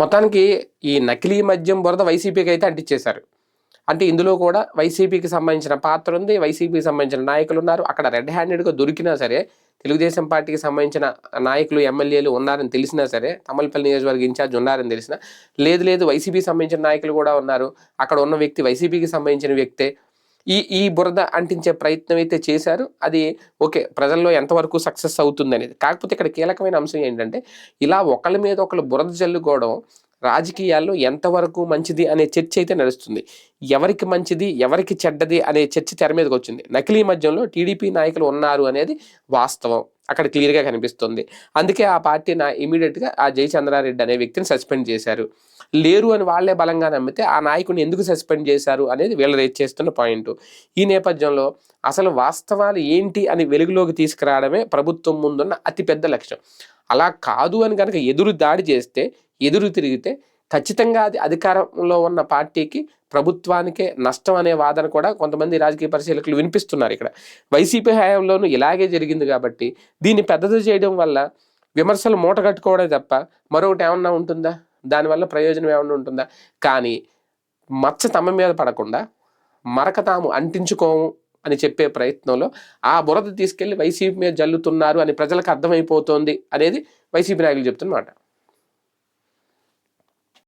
మొత్తానికి ఈ నకిలీ మద్యం బురద వైసీపీకి అయితే అంటించేశారు అంటే ఇందులో కూడా వైసీపీకి సంబంధించిన పాత్ర ఉంది వైసీపీకి సంబంధించిన నాయకులు ఉన్నారు. అక్కడ రెడ్ హ్యాండెడ్గా దొరికినా సరే తెలుగుదేశం పార్టీకి సంబంధించిన నాయకులు ఎమ్మెల్యేలు ఉన్నారని తెలిసినా సరే తమలపల్లి నియోజకవర్గ ఇన్ఛార్జ్ ఉన్నారని తెలిసినా లేదు లేదు వైసీపీకి సంబంధించిన నాయకులు కూడా ఉన్నారు. అక్కడ ఉన్న వ్యక్తి వైసీపీకి సంబంధించిన వ్యక్తే. ఈ ఈ బురద అంటించే ప్రయత్నం అయితే చేశారు. అది ఓకే ప్రజల్లో ఎంతవరకు సక్సెస్ అవుతుంది అనేది కాకపోతే ఇక్కడ కీలకమైన అంశం ఏంటంటే ఇలా ఒకళ్ళ మీద ఒకళ్ళు బురద జల్లుకోవడం రాజకీయాల్లో ఎంతవరకు మంచిది అనే చర్చ అయితే నడుస్తుంది. ఎవరికి మంచిది ఎవరికి చెడ్డది అనే చర్చ తెర మీదకి వచ్చింది. నకిలీ మధ్యంలో టీడీపీ నాయకులు ఉన్నారు అనేది వాస్తవం. అక్కడ క్లియర్గా కనిపిస్తుంది. అందుకే ఆ పార్టీ నా ఇమీడియట్గా ఆ జయచంద్రారెడ్డి అనే వ్యక్తిని సస్పెండ్ చేశారు. లేరు అని వాళ్ళే బలంగా నమ్మితే ఆ నాయకుని ఎందుకు సస్పెండ్ చేశారు అనేది వీళ్ళు రేట్ చేస్తున్న పాయింట్. ఈ నేపథ్యంలో అసలు వాస్తవాలు ఏంటి అని వెలుగులోకి తీసుకురావడమే ప్రభుత్వం ముందున్న అతిపెద్ద లక్ష్యం. అలా కాదు అని కనుక ఎదురు దాడి చేస్తే ఎదురు తిరిగితే ఖచ్చితంగా అది అధికారంలో ఉన్న పార్టీకి ప్రభుత్వానికే నష్టం అనే వాదన కూడా కొంతమంది రాజకీయ పరిశీలకులు వినిపిస్తున్నారు ఇక్కడ. వైసీపీ హయాంలోనూ ఇలాగే జరిగింది కాబట్టి దీన్ని పెద్దది చేయడం వల్ల విమర్శలు మూటగట్టుకోవడం తప్ప మరొకటి ఏమన్నా ఉంటుందా? దానివల్ల ప్రయోజనం ఏమైనా ఉంటుందా? కానీ మచ్చ తమ మీద పడకుండా మరక తాము అంటించుకోము అని చెప్పే ప్రయత్నంలో ఆ బురద తీసుకెళ్ళి వైసీపీ మీద జల్లుతున్నారు అని ప్రజలకు అర్థమైపోతోంది అనేది వైసీపీ నాయకులు చెప్తున్నమాట